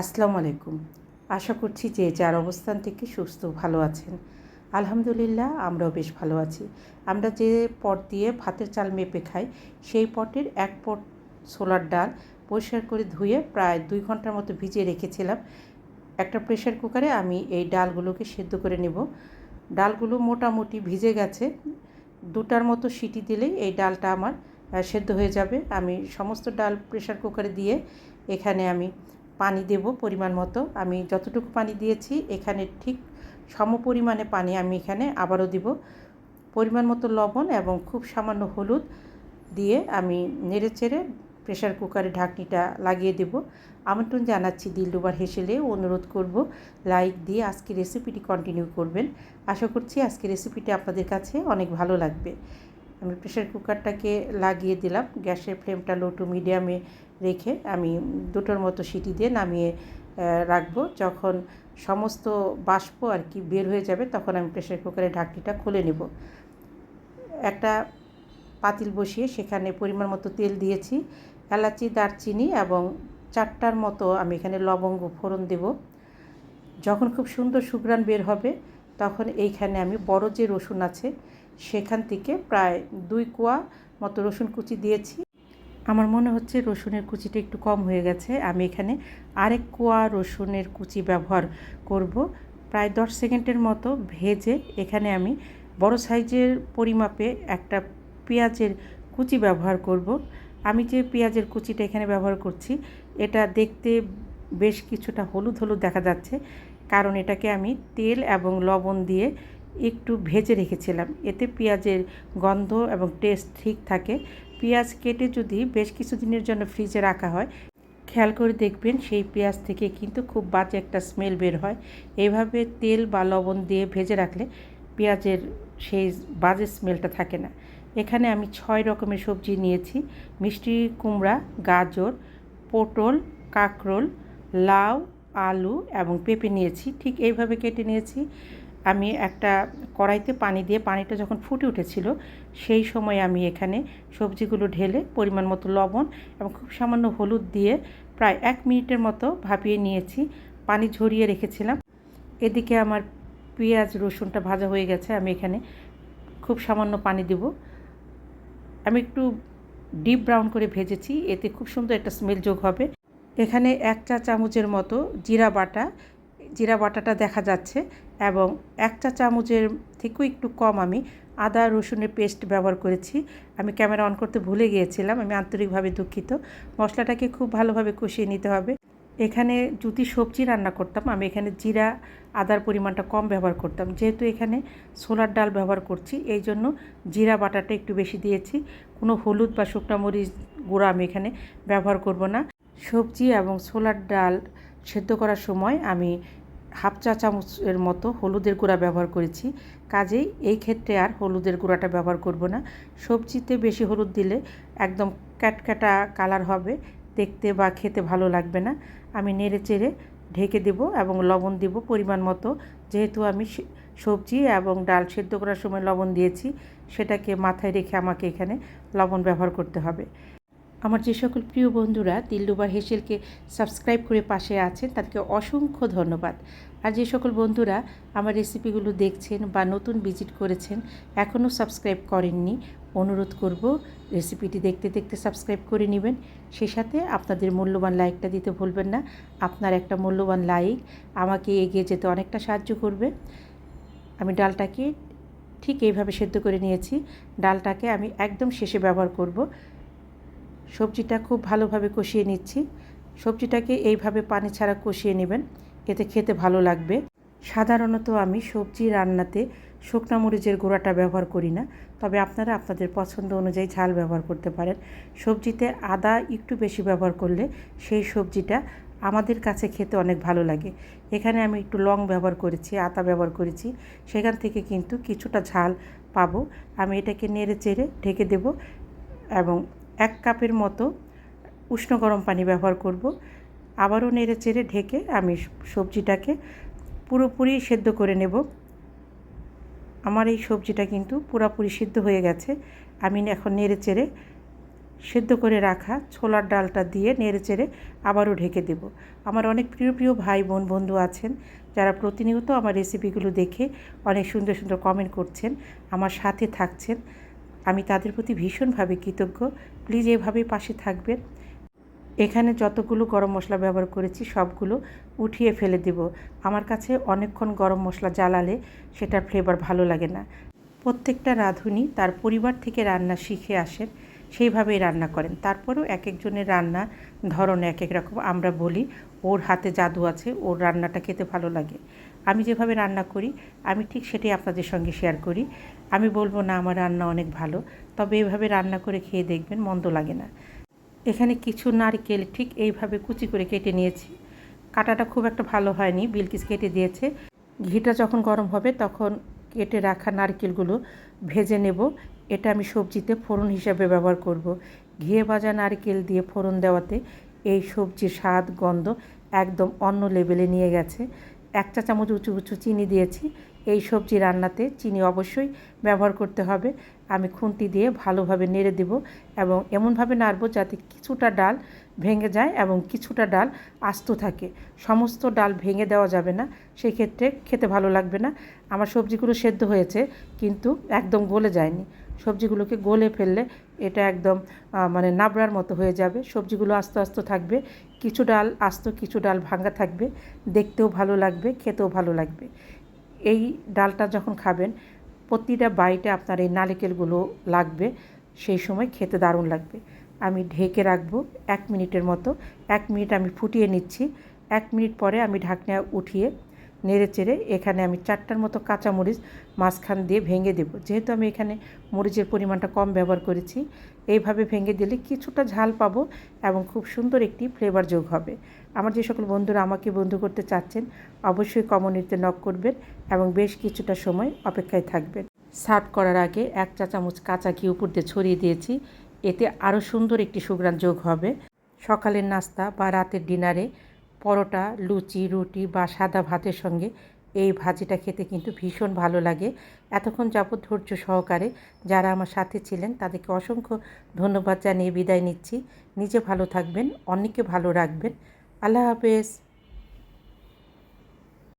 আসসালামু আলাইকুম। আশা করছি যে যার অবস্থান থেকে সুস্থ ভালো আছেন। আলহামদুলিল্লাহ, আমরাও বেশ ভালো আছি। আমরা যে পট দিয়ে ভাতের চাল মেপে খাই, সেই পটের এক পট সোলার ডাল পরিষ্কার করে ধুয়ে প্রায় দুই ঘণ্টার মতো ভিজিয়ে রেখেছিলাম। একটা প্রেশার কুকারে আমি এই ডালগুলোকে সেদ্ধ করে নেব। ডালগুলো মোটামুটি ভিজে গেছে। দুটার মতো সিটি দিলেই এই ডালটা আমার সেদ্ধ হয়ে যাবে। আমি সমস্ত ডাল প্রেশার কুকারে দিয়ে এখানে আমি পানি দেব পরিমাণ মতো। আমি যতটুকু পানি দিয়েছি, এখানে ঠিক সম পরিমাণে পানি আমি এখানে আবারও দিব। পরিমাণ মতো লবণ এবং খুব সামান্য হলুদ দিয়ে আমি নেড়ে চেড়ে প্রেশার কুকারে ঢাকনিটা লাগিয়ে দেব। আমন্ত্রণ জানাচ্ছি দিলডুবার হেসেলে, অনুরোধ করব লাইক দিয়ে আজকে রেসিপিটি কন্টিনিউ করবেন। আশা করছি আজকে রেসিপিটি আপনাদের কাছে অনেক ভালো লাগবে। আমি প্রেশার কুকারটাকে লাগিয়ে দিলাম। গ্যাসের ফ্লেমটা লো টু মিডিয়ামে রেখে আমি দুটোর মতো সিটি দিয়ে নামিয়ে রাখব। যখন সমস্ত বাষ্প আর কি বের হয়ে যাবে, তখন আমি প্রেশার কুকারের ঢাকনিটা খুলে নেব। একটা পাতিল বসিয়ে সেখানে পরিমাণ মতো তেল দিয়েছি, এলাচি, দারচিনি এবং চারটার মতো আমি এখানে লবঙ্গ ফোড়ন দেব। যখন খুব সুন্দর সুঘ্রাণ বের হবে, তখন এইখানে আমি বড় যে রসুন আছে সেখান থেকে প্রায় দুই কোয়া মতো রসুন কুচি দিয়েছি। আমার মনে হচ্ছে রসুনের কুচিটা একটু কম হয়ে গেছে। আমি এখানে আরেক কোয়া রসুনের কুচি ব্যবহার করব। প্রায় দশ সেকেন্ডের মতো ভেজে এখানে আমি বড় সাইজের পরিমাপে একটা পেঁয়াজের কুচি ব্যবহার করব। আমি যে পেঁয়াজের কুচিটা এখানে ব্যবহার করছি, এটা দেখতে বেশ কিছুটা হলুদ হলুদ দেখা যাচ্ছে। কারণ এটাকে আমি তেল এবং লবণ দিয়ে একটু ভেজে রেখেছিলাম। এতে পেঁয়াজের গন্ধ এবং টেস্ট ঠিক থাকে। পেঁয়াজ কেটে যদি বেশ কিছুদিনের জন্য ফ্রিজে রাখা হয়, খেয়াল করে দেখবেন সেই পেঁয়াজ থেকে কিন্তু খুব বাজে একটা স্মেল বের হয়। এইভাবে তেল বা লবণ দিয়ে ভেজে রাখলে পেঁয়াজের সেই বাজে স্মেলটা থাকে না। এখানে আমি ছয় রকমের সবজি নিয়েছি। মিষ্টি কুমড়া, গাজর, পটল, কাঁকরোল, লাউ, আলু এবং পেঁপে নিয়েছি। ঠিক এইভাবে কেটে নিয়েছি। আমি একটা কড়াইতে পানি দিয়ে, পানিটা যখন ফুটে উঠেছিল, সেই সময় আমি এখানে সবজিগুলো ঢেলে পরিমাণ মতো লবণ এবং খুব সামান্য হলুদ দিয়ে প্রায় এক মিনিটের মতো ভাপিয়ে নিয়েছি। পানি ঝরিয়ে রেখেছিলাম। এদিকে আমার পেঁয়াজ, রসুনটা ভাজা হয়ে গেছে, আমি এখানে খুব সামান্য পানি দেব। আমি একটু ডিপ ব্রাউন করে ভেজেছি, এতে খুব সুন্দর একটা স্মেল যোগ হবে। এখানে এক চা চামচের মতো জিরা বাটা জিরা বাটাটা দেখা যাচ্ছে এবং এক চা চামচের থেকেও একটু কম আমি আদা, রসুনের পেস্ট ব্যবহার করেছি। আমি ক্যামেরা অন করতে ভুলে গিয়েছিলাম, আমি আন্তরিকভাবে দুঃখিত। মশলাটাকে খুব ভালোভাবে কষিয়ে নিতে হবে। এখানে যদি সবজি রান্না করতাম, আমি এখানে জিরা, আদার পরিমাণটা কম ব্যবহার করতাম। যেহেতু এখানে সোলার ডাল ব্যবহার করছি, এই জন্য জিরা বাটাটা একটু বেশি দিয়েছি। কোনো হলুদ বা শুকনা মরিচ গুঁড়া আমি এখানে ব্যবহার করব না। সবজি এবং সোলার ডাল সেদ্ধ করার সময় আমি হাফ চা চামচের মতো হলুদের গুঁড়া ব্যবহার করেছি। কাজেই এই ক্ষেত্রে আর হলুদের গুঁড়াটা ব্যবহার করব না। সবজিতে বেশি হলুদ দিলে একদম ক্যাটক্যাটা কালার হবে। দেখতে বা খেতে ভালো লাগবে না। আমি নেড়ে চেড়ে ঢেকে দেব এবং লবণ দেব পরিমাণ মতো। যেহেতু আমি সবজি এবং ডাল সেদ্ধ করার সময় লবণ দিয়েছি, সেটাকে মাথায় রেখে আমাকে এখানে লবণ ব্যবহার করতে হবে। আমার যে সকল প্রিয় বন্ধুরা দিলডুবা হেসেলকে সাবস্ক্রাইব করে পাশে আছেন, তাদেরকে অসংখ্য ধন্যবাদ। আর যে সকল বন্ধুরা আমার রেসিপিগুলো দেখছেন বা নতুন ভিজিট করেছেন, এখনও সাবস্ক্রাইব করেননি, অনুরোধ করব রেসিপিটি দেখতে দেখতে সাবস্ক্রাইব করে নেবেন। সেই সাথে আপনাদের মূল্যবান লাইকটা দিতে ভুলবেন না, আপনার একটা মূল্যবান লাইক আমাকে এগিয়ে যেতে অনেকটা সাহায্য করবে। আমি ডালটাকে ঠিক এইভাবে সেদ্ধ করে নিয়েছি, ডালটাকে আমি একদম শেষে ব্যবহার করব। সবজিটা খুব ভালোভাবে কষিয়ে নিচ্ছি। সবজিটাকে এইভাবে পানি ছাড়া কষিয়ে নেবেন, এতে খেতে ভালো লাগবে। সাধারণত আমি সবজি রান্নাতে শুকনা মরিচের গুঁড়াটা ব্যবহার করি না, তবে আপনারা আপনাদের পছন্দ অনুযায়ী ঝাল ব্যবহার করতে পারেন। সবজিতে আদা একটু বেশি ব্যবহার করলে সেই সবজিটা আমাদের কাছে খেতে অনেক ভালো লাগে। এখানে আমি একটু লং ব্যবহার করেছি আতা ব্যবহার করেছি। সেখান থেকে কিন্তু কিছুটা ঝাল পাবো। আমি এটাকে নেড়ে চেড়ে ঢেকে দেব এবং এক কাপের মতো উষ্ণ গরম পানি ব্যবহার করব। আবারও নেড়ে চেড়ে ঢেকে আমি সবজিটাকে পুরোপুরি সেদ্ধ করে নেব। আমার এই সবজিটা কিন্তু পুরোপুরি সিদ্ধ হয়ে গেছে। আমি এখন নেড়ে চেড়ে সেদ্ধ করে রাখা ছোলার ডালটা দিয়ে নেড়ে চেড়ে আবারও ঢেকে দেব। আমার অনেক প্রিয় প্রিয় ভাই, বোন, বন্ধু আছেন যারা প্রতিনিয়ত আমার রেসিপিগুলো দেখে অনেক সুন্দর সুন্দর কমেন্ট করছেন, আমার সাথে থাকছেন। আমি তাদের প্রতি ভীষণভাবে কৃতজ্ঞ। প্লিজ এভাবেই পাশে থাকবেন। এখানে যতগুলো গরম মশলা ব্যবহার করেছি, সবগুলো উঠিয়ে ফেলে দেব। আমার কাছে অনেকক্ষণ গরম মশলা জ্বালালে সেটার ফ্লেভার ভালো লাগে না। প্রত্যেকটা রাঁধুনি তার পরিবার থেকে রান্না শিখে আসেন, সেইভাবেই রান্না করেন। তারপরেও এক একজনের রান্না ধরন এক এক রকম। আমরা বলি, ওর হাতে জাদু আছে, ওর রান্নাটা খেতে ভালো লাগে। আমি যেভাবে রান্না করি, আমি ঠিক সেটাই আপনাদের সঙ্গে শেয়ার করি। আমি বলব, না, আমার রান্না অনেক ভালো। তবে এভাবে রান্না করে খেয়ে দেখবেন, মন্দ লাগে না। এখানে কিছু নারকেল ঠিক এইভাবে কুচি করে কেটে নিয়েছি। কাটাটা খুব একটা ভালো হয়নি, বিলকিস কেটে দিয়েছে। ঘিটা যখন গরম হবে, তখন কেটে রাখা নারকেলগুলো ভেজে নেব। এটা আমি সবজিতে ফোড়ন হিসাবে ব্যবহার করব। ঘিয়ে ভাজা নারকেল দিয়ে ফোড়ন দেওয়াতে এই সবজির স্বাদ, গন্ধ একদম অন্য লেভেলে নিয়ে গেছে। এক চা চামচ উঁচু উঁচু চিনি দিয়েছি। এই সবজি রান্নাতে চিনি অবশ্যই ব্যবহার করতে হবে। আমি খুন্তি দিয়ে ভালোভাবে নেড়ে দেব এবং এমনভাবে নাড়বো যাতে কিছুটা ডাল ভেঙে যায় এবং কিছুটা ডাল আস্ত থাকে। সমস্ত ডাল ভেঙে দেওয়া যাবে না সেই ক্ষেত্রে খেতে ভালো লাগবে না। আমার সবজিগুলো সেদ্ধ হয়েছে, কিন্তু একদম গলে যায়নি। সবজিগুলোকে গলে ফেললে এটা একদম মানে নাবড়ার মতো হয়ে যাবে। সবজিগুলো আস্তে আস্তে থাকবে। কিছু ডাল, আস্ত কিছু ডাল ভাঙ্গা থাকবে, দেখতেও ভালো লাগবে, খেতেও ভালো লাগবে। এই ডালটা যখন খাবেন, প্রতিটা বাইটে আপনার এই নারিকেলগুলো লাগবে, সেই সময় খেতে দারুণ লাগবে। আমি ঢেকে রাখব এক মিনিটের মতো, এক মিনিট আমি ফুটিয়ে নিচ্ছি, এক মিনিট পরে আমি ঢাকনা উঠিয়ে নেড়ে চেড়ে এখানে আমি চারটার মতো কাঁচামরিচ মাঝখান দিয়ে ভেঙে দেব। যেহেতু আমি এখানে মরিচের পরিমাণটা কম ব্যবহার করেছি, এইভাবে ভেঙে দিলে কিছুটা ঝাল পাবো এবং খুব সুন্দর একটি ফ্লেভার যোগ হবে। আমার যে সকল বন্ধুরা আমাকে বন্ধু করতে চাচ্ছেন, অবশ্যই কমিউনিটিতে নক করবেন এবং বেশ কিছুটা সময় অপেক্ষায় থাকবেন। সার্ভ করার আগে এক চা চামচ কাঁচা ঘি উপর দিয়ে ছড়িয়ে দিয়েছি, এতে আরও সুন্দর একটি সুগ্রাণ যোগ হবে। সকালের নাস্তা বা রাতের ডিনারে পরোটা, লুচি, রুটি বা সাদা ভাতের সঙ্গে এই ভাজিটা খেতে কিন্তু ভীষণ ভালো লাগে। এতক্ষণ যাবৎ ধৈর্য সহকারে যারা আমার সাথে ছিলেন তাদেরকে অসংখ্য ধন্যবাদ জানিয়ে বিদায় নিচ্ছি। নিজে ভালো থাকবেন অনেকে ভালো রাখবেন। আল্লাহ হাফেজ।